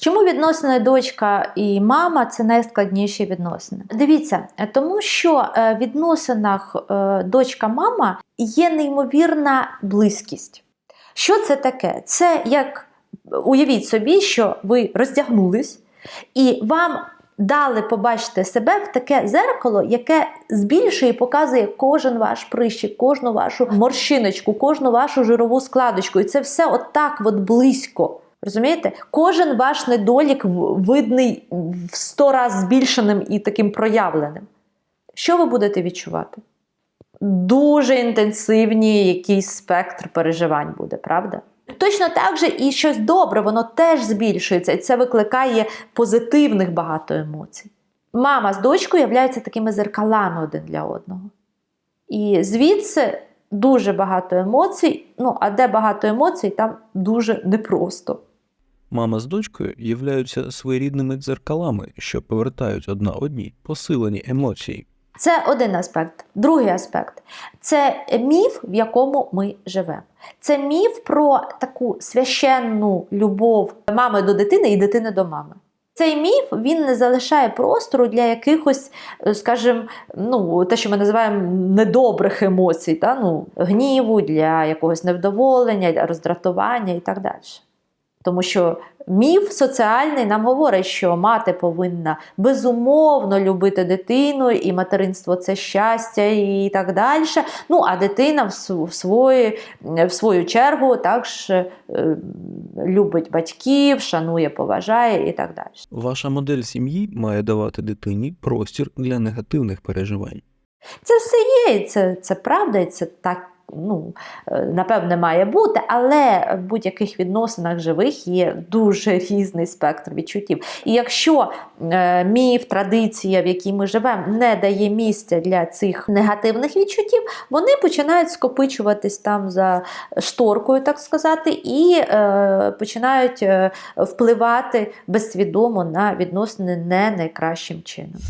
Чому відносини дочка і мама це найскладніші відносини? Дивіться, тому що е, в відносинах е, дочка-мама є неймовірна близькість. Що це таке? Це як уявіть собі, що ви роздягнулись, і вам дали побачити себе в таке зеркало, яке збільшує і показує кожен ваш прищик, кожну вашу морщиночку, кожну вашу жирову складочку. І це все отак от близько. Розумієте? Кожен ваш недолік видний в сто раз збільшеним і таким проявленим. Що ви будете відчувати? Дуже інтенсивні якийсь спектр переживань буде, правда? Точно так же і щось добре, воно теж збільшується, і це викликає позитивних багато емоцій. Мама з дочкою являються такими зеркалами один для одного. І звідси дуже багато емоцій. Ну, а де багато емоцій, там дуже непросто. Мама з дочкою являються своєрідними дзеркалами, що повертають одна одній посилені емоції. Це один аспект. Другий аспект це міф, в якому ми живемо. Це міф про таку священну любов мами до дитини і дитини до мами. Цей міф він не залишає простору для якихось, е, скажімо, ну, те, що ми називаємо недобрих емоцій, та? Ну, гніву, для якогось невдоволення, роздратування і так далі. Тому що міф соціальний нам говорить, що мати повинна безумовно любити дитину, і материнство це щастя, і так далі. Ну, а дитина в, св- в, свої, в свою чергу також е, любить батьків, шанує, поважає і так далі. Ваша модель сім'ї має давати дитині простір для негативних переживань. Це все є, і це, це правда, і це так. Ну, е, напевне, має бути, але в будь-яких відносинах живих є дуже різний спектр відчуттів. І якщо е, міф, традиція, в якій ми живемо, не дає місця для цих негативних відчуттів, вони починають скопичуватись там за шторкою, так сказати, і е, починають е, впливати безсвідомо на відносини не найкращим чином.